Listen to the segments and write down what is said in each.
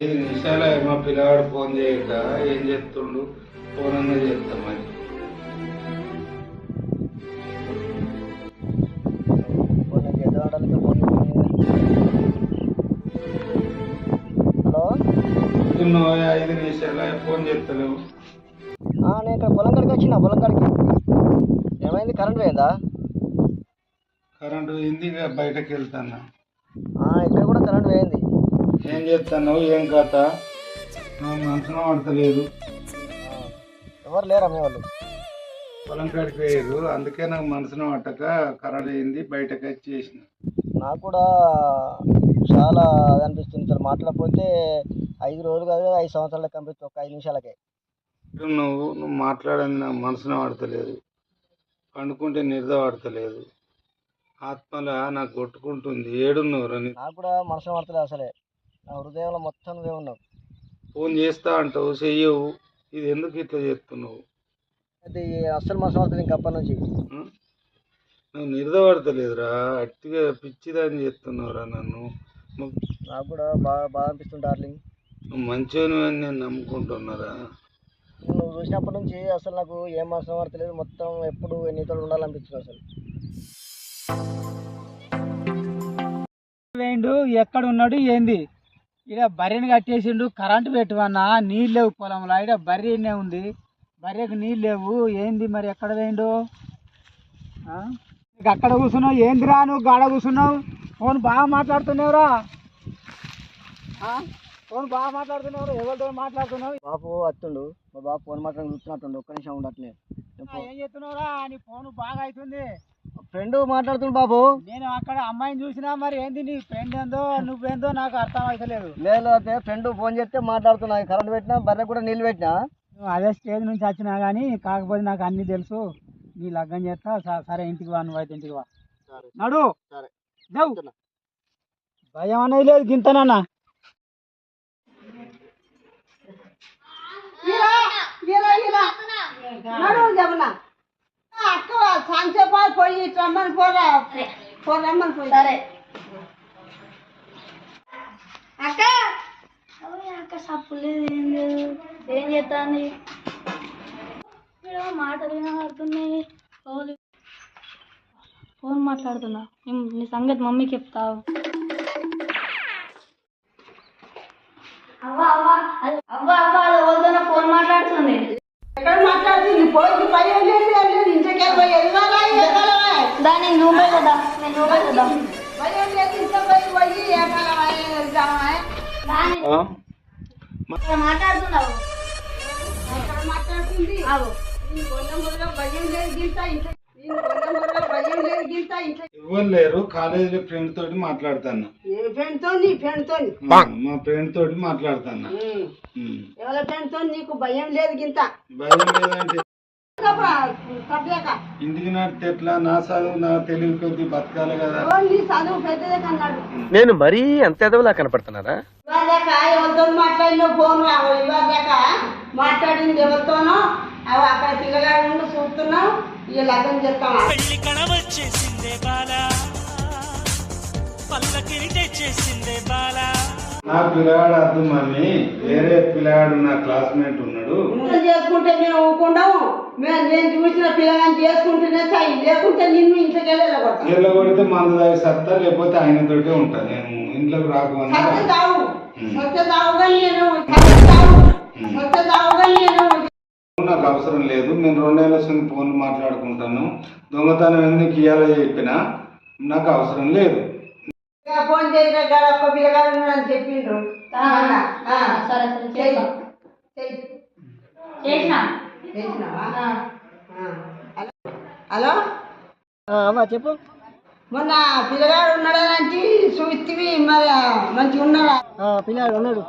ఐదు నిమిషాలు మా పిల్లవాడు ఫోన్ చేయక ఏం చేస్తుండు ఫోన్ అన్న చేస్తామని ఐదు నిమిషాలు ఫోన్ చేస్తలేవు. నేను ఇక్కడ పొలం కాడికి వచ్చిన పొలం కాడికి. ఏమైంది? కరెంట్ పోయిందా? కరెంటు పోయింది ఇక బయటకు వెళ్తాను ఇక్కడ కూడా కరెంట్ పోయింది. ఏం చేస్తాను ఏం కథ? నా మనసులో పడతలేదు ఎవరు లేరా మీ వాళ్ళు? పొలం కాడికి పోయారు. అందుకే నాకు మనసులో పట్టక కరెంట్ అయింది బయటకు వచ్చి చేసిన. నాకు కూడా చాలా అనిపిస్తుంది సార్. మాట్లాడకపోతే ఐదు రోజులు కాదు కదా, ఐదు సంవత్సరాలకు కంప్లీట్ ఒక ఐదు నిమిషాలకే. నువ్వు నువ్వు మాట్లాడని నా మనసులో పడతలేదు పండుకుంటే నిద్ర పడతలేదు. ఆత్మల నాకు కొట్టుకుంటుంది. ఏడున్నవరా నీ నాకు కూడా మనసు పడతలేదు అసలే. నా హృదయంలో మొత్తం నువ్వే ఉన్నావు. ఫోన్ చేస్తా అంటావు చెయ్యవు. ఇది ఎందుకు ఇట్లా చేస్తున్నావు? అది అస్సలు మనసు పడుతుంది ఇంకప్పటి నుంచి. ఆ? నువ్వు నిద్ర పడతలేదురా అట్టిగా పిచ్చిదాన్ని చేస్తున్నావురా నన్ను. నువ్వు నాకు కూడా బాగా బాగా అనిపిస్తుంది డార్లింగ్. నువ్వు మంచివని అని నేను నమ్ముకుంటున్నారా? నువ్వు చూసినప్పటి నుంచి అసలు నాకు ఏం మనసు పడతలేదు. మొత్తం ఎప్పుడు నీతో ఉండాలనిపించింది అసలు. వేయండు ఎక్కడ ఉన్నాడు ఏంది? ఇక్కడ బర్రెని కట్టేసిండు కరెంటు పెట్టువన్నా నీళ్ళు లేవు పొలంలో. ఇక్కడ బర్రెనే ఉంది. బర్రెకు నీళ్ళు లేవు. ఏంది మరి ఎక్కడ వేయండు? నీకు అక్కడ కూర్చున్నావు? ఏందిరా నువ్వు గాడ కూర్చున్నావు? ఫోన్ బాగా మాట్లాడుతున్నావురా. ఆ? ఫోన్ బాగా మాట్లాడుతున్నావు ఎవరితో మాట్లాడుతున్నావు? బాపు వస్తుండు. మా బాపు ఫోన్ మాట్లాడి చూస్తున్నట్టుండు. ఒక్క నిమిషం ఉండట్లే ఏం చేస్తున్నావురా? నీ ఫోన్ బాగా అవుతుంది. ఫ్రెండ్ మాట్లాడుతుండు బాబు. నేను అక్కడ అమ్మాయిని చూసినా మరి ఏంది నీ ఫ్రెండ్ ఏందో నువ్వేందో నాకు అర్థం అవుతలేదు లేకపోతే ఫ్రెండ్ ఫోన్ చేస్తే మాట్లాడుతున్నా. కరెంట్ పెట్టినా బర్రె కూడా నీళ్ళు పెట్టినా? నువ్వు అదే స్టేజ్ నుంచి వచ్చినా కానీ కాకపోతే నాకు అన్ని తెలుసు. నీ లగ్గం చేస్తా సరే ఇంటికి వా నువ్వు అయితే ఇంటికి వా. నడు. సరే. భయం అనేది లేదు గింతనన్నా. అక్క పోయి రమ్మని పోరా. పో రమ్మని పోయి. సరే. అక్క! అక్క సప్పు లేదు ఏం లేదు. ఏం చేస్తాంది మాటలు వినబడుతున్నాయి. ఫోన్ మాట్లాడుతున్నా. నీ- సంగతి మమ్మీకి చెప్తావు. అవ్వ అవ్వ అవ్వ ఫోన్ మాట్లాడుతుంది. ఎక్కడ మాట్లాడుతుంది? పోయి భయం లేదు ఏం లేదు ఇంటికి పోయి వెళ్ళాలా ఎక్కడవా దాన్ని నువ్వే కదా నేను నువ్వే కదా భయం లేదు ఇంట్లో పోయి పోయి ఎక్కడవా వెళ్తావా దాన్ని ఆ? ఇక్కడ మాట్లాడుతున్నావు ఎక్కడ మాట్లాడుతుంది ఆగు ఈ గొల్లమూరులో భయం లేదు గింత ఇంట్లో ఈ గొల్లమూరులో భయం లేదు గింత ఇంట్లో ఎవరు లేరు కాలేజీలో ఫ్రెండ్ తోటి మాట్లాడతాను ఏ ఫ్రెండ్తో నీ ఫ్రెండ్తో ఆ, మా ఫ్రెండ్ తోటి మాట్లాడతాను ఉమ్. ఎవరి ఫ్రెండ్తో నీకు భయం లేదు గింత? భయం లేదంటే కట్టలేక ఇంటికి ఎట్లా? నా చదువు నా తెలివి కొద్ది బతకాలి కదా. ఓ, నీ చదువు పెద్దదే కన్నాడు. నేను మరీ అంత ఎదవలా కనపడుతున్నారా ఇవాళ దాకా ఎవరితో మాట్లాడిన ఫోన్ ఇవాళ మాట్లాడింది ఎవరితోనో? అవి అక్కడ పిల్లగాడు చూస్తున్నావు. ఇక లగ్నం పెళ్ళి బాలా. పల్లకిని తెచ్చేసిందే బాలా. నా పిల్లగాడు అద్దు మమ్మీ. వేరే పిల్లగాడు నా క్లాస్మేట్ ఉన్నాడు. చేసుకుంటే మేము ఊకుండాము మేము నేను చూసిన పిల్లగాని చేసుకుంటేనే సాయి లేకుంటే నిన్ను ఇంట్లోకి వెళ్ళగొడతాం. నీళ్ళ కొడితే మందు తాగి సత్తా లేకపోతే ఆయనతోటే ఉంటా. నేను ఇంట్లోకి రాకుండా సత్య తావు సత్య తావుగా నేను సత్య తావు సత్య తావుగా నేను నాకు అవసరం లేదు. నేను రెండేళ్ళ వస్తుంది ఫోన్ మాట్లాడుకుంటాను. దొంగతనం ఎందుకు ఇయ్యాలో చెప్పినా నాకు అవసరం లేదు. ఫోన్ చేయగా ఒక్క పిల్లగాడు చెప్పిండ్రు. సరే సరే చెయ్యి. చేసినా. హలో? అమ్మా చెప్పు. మొన్న పిల్లగాడు ఉన్నాడని చూపితివి మరి మంచిగా ఉన్నాడా? ఆ, పిల్లాడు ఉన్నాడు.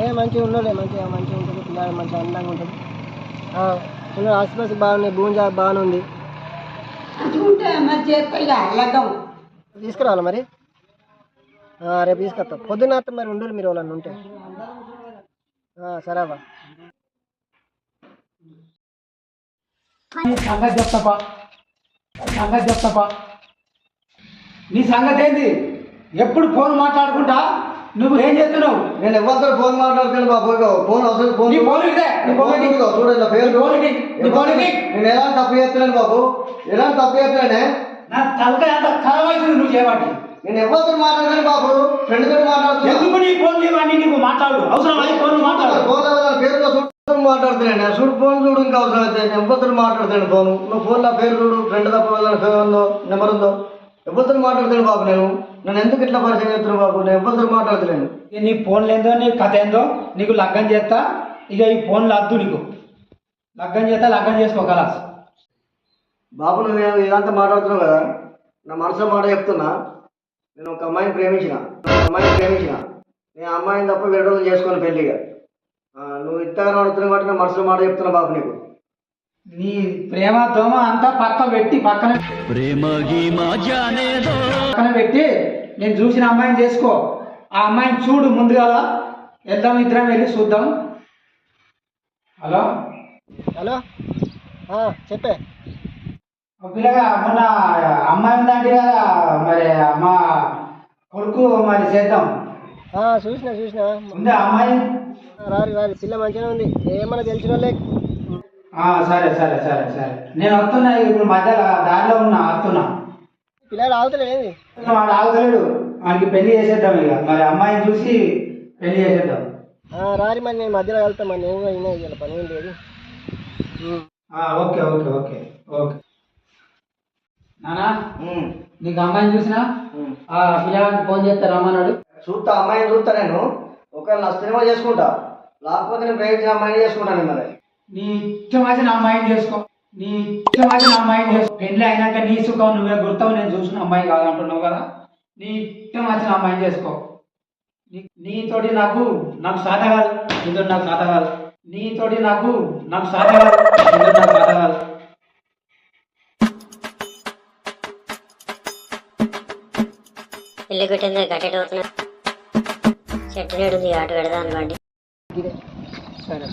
ఏ మంచిగా ఉన్నాడు మంచిగా మంచిగా ఉంటుంది పిల్లాడు మంచిగా అందంగా ఉంటుంది. ఉన్నాడు ఆసుపత్రి బాగున్నాయి భూమి బాగానే ఉంది. మంచిగా ఉంటే మరి చేస్తా ఇక లగ్గం. తీసుకురావాలి మరి? రేపు తీసుకొస్తాం. పొద్దున్న మరి ఉండాలి మీరు వాళ్ళని ఉంటే. సరే అవ్వ. నీ సంగతి చెప్తాపా? సంగతి చెప్తాపా? నీ సంగతి ఏంది? ఎప్పుడు ఫోన్ మాట్లాడుకుంటా? నువ్వు ఏం చేస్తున్నావు? నేను ఎవరితో ఫోన్ మాట్లాడుతాను బాబు ఫోన్ అవసరం ఫోన్ నీ ఫోన్ ఇదే, నీ ఫోన్ పేరు. ఫోన్ నీ ఫోన్. నేను ఎలాంటి తప్పు చేస్తున్నాను బాబు? ఎలాంటి తప్పు చేస్తున్నానే? నా తలకాయ అంత అవుతుంది నువ్వు చేయబట్టి. నేను ఎవరితో మాట్లాడతాను బాబు? ఫ్రెండ్తో మాట్లాడుతున్నాను ఎందుకు నీ ఫోన్ ఇవన్నీ నీకు మాట్లాడు. అవసరం ఫోన్ మాట్లాడు. ఫోన్ చూడు. మాట్లాడుతున్నాను నేను చూడు ఫోన్ చూడు ఇంకా అవసరం అయితే. నేను ఎవరితో మాట్లాడుతాను ఫోన్? నువ్వు ఫోన్ నా పేరు చూడు. ఫ్రెండ్ తప్ప ఫోన్ ఉందో నెంబర్ ఉందో. ఎవరితో మాట్లాడుతాను బాబు నేను? నన్ను ఎందుకు ఇట్లా పరిచయం చేస్తున్నాను బాబు? నేను ఎవరితో మాట్లాడుతున్నాను నీ ఫోన్లు ఏందో నీ కథ ఏందో నీకు లగ్గం చేస్తా. ఇక ఈ ఫోన్లు వద్దు నీకు. లగ్గం చేస్తా లగ్గం చేసుకో కలాస్. బాబు నువ్వు ఇదంతా మాట్లాడుతున్నావు కదా? నా మనసులో మాట చెప్తున్నా. నేను ఒక అమ్మాయిని ప్రేమించిన. అమ్మాయిని ప్రేమించిన. నేను అమ్మాయిని తప్ప వేరే రోజులు చేసుకొని పెళ్ళిగా. నువ్వు ఇంతగానో అడుగుతున్నావు కాబట్టి నా మనసులో మాట చెప్తున్నా బాబు నీకు. నీ ప్రేమ దోమ అంతా పక్క పెట్టి పక్కన పక్కన పెట్టి నేను చూసిన అమ్మాయిని చేసుకో. ఆ అమ్మాయిని చూడు ముందుగా వెళ్దాం ఇద్దరం వెళ్ళి చూద్దాం. హలో? హలో? చెప్పే. ఓ పిల్లగా మొన్న అమ్మాయి ఉందంటే కదా మరి మా కొడుకు మరి చేద్దాం. చూసిన చూసిన. ఉందా అమ్మాయి? రారు రారు పిల్ల మంచిగా ఉంది. ఏమన్నా తెలిసిన సరే సరే సరే సరే. నేను వస్తున్నా ఇప్పుడు మధ్యలో దారిలో ఉన్నా వస్తున్నా. పిల్లలు ఆగుతలేదు వాడు ఆగుతలేడు. వానికి పెళ్ళి చేసేద్దాం ఇక. మరి అమ్మాయిని చూసి పెళ్ళి చేసేద్దాం. రారి మరి నేను మధ్యలో వెళ్తాను మరి నేను అయినా ఇవాళ పని ఏం లేదు. ఆ, ఓకే ఓకే ఓకే ఓకే. నానా నీకు అమ్మాయిని చూసినా? ఆ ఫోన్ చేస్తే రమ్మన్నాడు. చూస్తా అమ్మాయిని చూస్తా నేను. ఒకవేళ నా సినిమా చేసుకుంటా. లేకపోతే నేను అమ్మాయిని చేసుకుంటాను మరి. నీ ఇష్టం వచ్చిన అమ్మాయిని చేసుకో. నీ ఇష్టం వచ్చిన అమ్మాయిని చేసుకో. పెళ్ళి అయినాక నీ సుఖం నువ్వే గుర్తావు నేను చూసిన అమ్మాయి కాదంటున్నావు కదా. నీ ఇష్టం వచ్చిన అమ్మాయిని చేసుకో. నీ- నీతోటి నాకు నాకు సాధ కాదు నీతో నాకు సాధ కాదు. నీతోటి నాకు నాకు సాధ కాదు నీతో నాకు సాధ కాదు. ఇల్లు పెట్టింది గట్టెట్ అవుతున్నా. చెట్టు నేడుంది ఆట పెడదాం బండి సరే.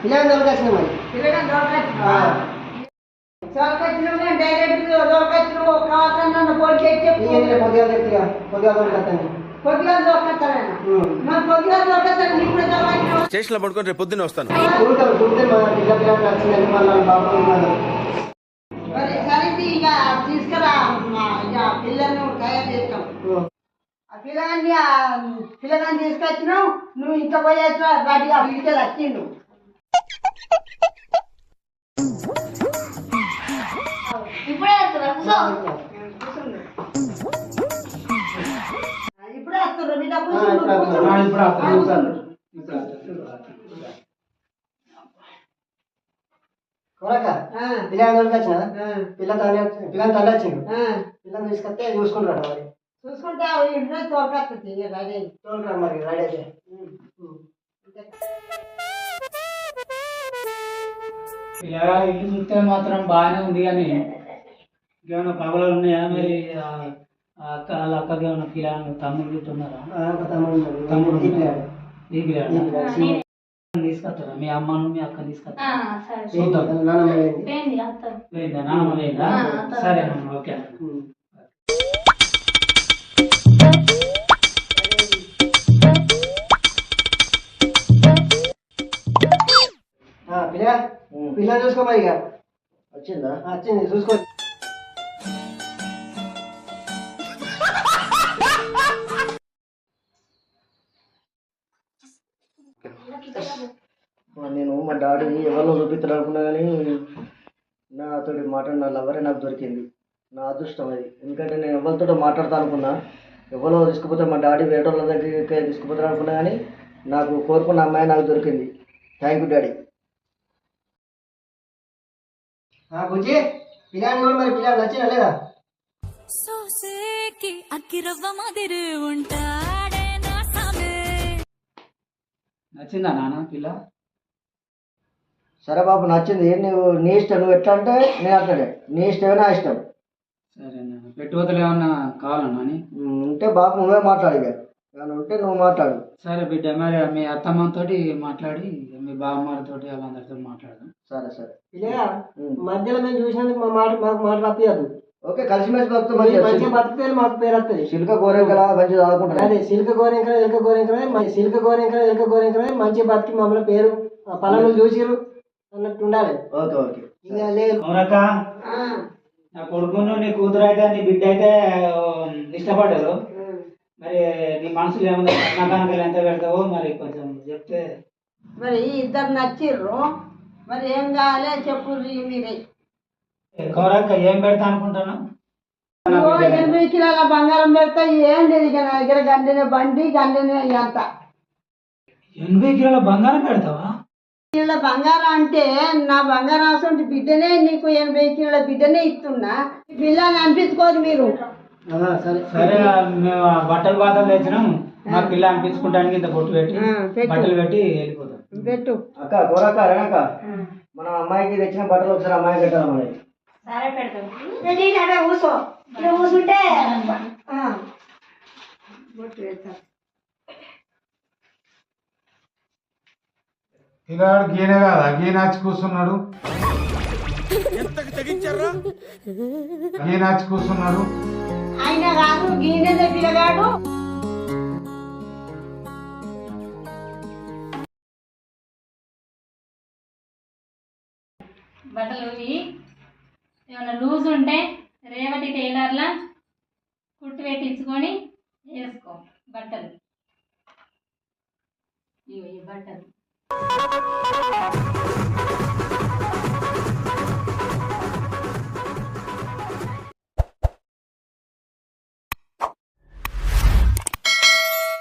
పిల్లలు దొరకాల్సిన మరి? పిల్లగాని దొరకచ్చు దొరకచ్చు డైరెక్ట్ దొరకచ్చు కావాలని నన్ను పొడిచి చెప్పు పొద్దుగా దొరకతాను స్టేషన్లో పడుకొని రేపు పొద్దున్నే వస్తాను చూడతాను చూస్తే మా పిల్ల పిల్లలు నచ్చిందని మళ్ళీ బాబు ఉన్నారు సరే సరే ఇక తీసుకురా ఇక పిల్లల్ని తయారు చేస్తాం. ఆ పిల్లగాన్ని ఆ పిల్లగాన్ని తీసుకొచ్చినావు నువ్వు ఇంత పోయేట్రా రెడీగా పిలిచి వచ్చిండు. ఇప్పుడే ఇప్పుడే వస్తున్నారు ఆ, కూర్చుండు ఇప్పుడు వస్తాను. ఇప్పుడు వస్తాను. ఇప్పుడు వస్తాను. కొరక ఆ, పిల్ల పిల్లని వచ్చిండు ఆ. పిల్లని తీసుకొస్తే చూసుకుంటాడు మరి. చూసుకుంటే ఇంట్లో రెడీ మరి రెడీ అయితే. పిల్లగా ఇల్లు చూస్తే మాత్రం బాగానే ఉంది కానీ ఏమైనా పగలు ఉన్నాయా మరి? అక్క వాళ్ళ అక్కకి ఏమైనా పిల్లలు తమ్ముడు తమ్ముడు. తమ్ముడు తీసుకొస్తారా? మీ అమ్మను మీ అక్కని ఆ, తీసుకొస్తారా. సరే అమ్మ ఓకే పిల్ల పిల్ల చూసుకో మరి ఇక. వచ్చిందా? వచ్చింది చూసుకో. డాడీ ఎవరినో చూపిస్తాను అనుకున్నా కానీ నాతోటి మాట్లాడి నా లవరే నాకు దొరికింది. నా అదృష్టం అది. ఎందుకంటే నేను ఎవరితో మాట్లాడతా అనుకున్నా ఎవరో తీసుకుపోతే మా డాడీ వేరే వాళ్ళ దగ్గరికి తీసుకుపోతాను అనుకున్నా కానీ నాకు కోరుకున్న అమ్మాయి నాకు దొరికింది. Thank you daddy. బుజ్జి కూడా మరి నచ్చినా లేదా? నచ్చిందా నాన్న పిల్ల? సరే బాబు నచ్చింది. నువ్వు నీ ఇష్టం. నువ్వు ఎట్లా అంటే నేను అట్లనే నీ ఇష్టమే నా ఇష్టం. సరే నాన్న. పెట్టుబడులు ఏమన్నా కావాలా నాని? ఉమ్, ఉంటే బాబు నువ్వే మాట్లాడు ఇక. ఏమైనా ఉంటే నువ్వు మాట్లాడు. సరే బిడ్డ మరి మీ అత్తమ్మతోటి మాట్లాడి మీ బామ్మతోటి వాళ్ళందరితో మాట్లాడదాం. సరే సరే. ఉమ్. మధ్యలో మేము చూసినందుకు మా మాట మాకు మాట రప్పియద్దు ఓకే కలిసిమెలిసి బతుకుతాం మంచిగా. మంచిగా బతికితే మాకు పేరు వస్తుంది. చిలుక గోరెంకలా మంచిగా చదువుకుంటారు. అదే సిల్క గోరెంకర ఎలక గోరెంకర సిల్క గోరెంకర ఎలక గోరెంకర మంచి బతికి మమ్మల్ని పేరు పనులు చూసిరు అన్నట్టు ఉండాలి ఓకే ఓకే. ఇక లేదు. అవునక్క నా కొడుకును నీ కూతురు అయితే నీ బిడ్డ అయితే ఇష్టపడ్డారు మరి నీ మనసులో ఏముంది? కట్నకానికి ఎంత పెడతావో మరి కొంచెం చెప్తే. మరి ఇద్దరు నచ్చిర్రు. మరి ఏం కావాలి చెప్పు మీరే. కౌరక్క ఏం పెడతా అనుకుంటాను ఎనభై కిలోల బంగారం పెడతా ఏం లేదు ఇక నా దగ్గర. గండిన బండి గండిన అంత ఎనభై కిలోల బంగారం పెడతావా? కిలోల బంగారం అంటే నా బంగారం అవసరం బిడ్డనే నీకు ఎనభై కిలోల బిడ్డనే ఇస్తున్నా. ఈ పిల్లని అనిపించుకోదు మీరు. ఆ, సరే సరే మేము ఆ బట్టలు బాధలు తెచ్చినాం. మా పిల్ల అనిపించుకుంటానికి ఇంత బొట్టు పెట్టి ఆ, పెట్టు. బట్టలు పెట్టి వెళ్ళిపోతాం. పెట్టు. అక్క గోరక్క రేణక్క మన అమ్మాయికి తెచ్చిన బట్టలు ఒకసారి అమ్మాయి కూర్చో కూర్చుంటే పిల్లగాడు గీనే కాదా? గీనాచి కూర్చున్నాడు. గీనాచి కూర్చున్నాడు. ఆయన కాదు గీనెదే పిల్లగాడు. బట్టలు ఏమైనా లూజ్ ఉంటే రేవతి టైలర్లా కుట్టు పెట్టించుకొని వేసుకో బట్టలు. ఇవి ఈ బట్టలు. Thank you.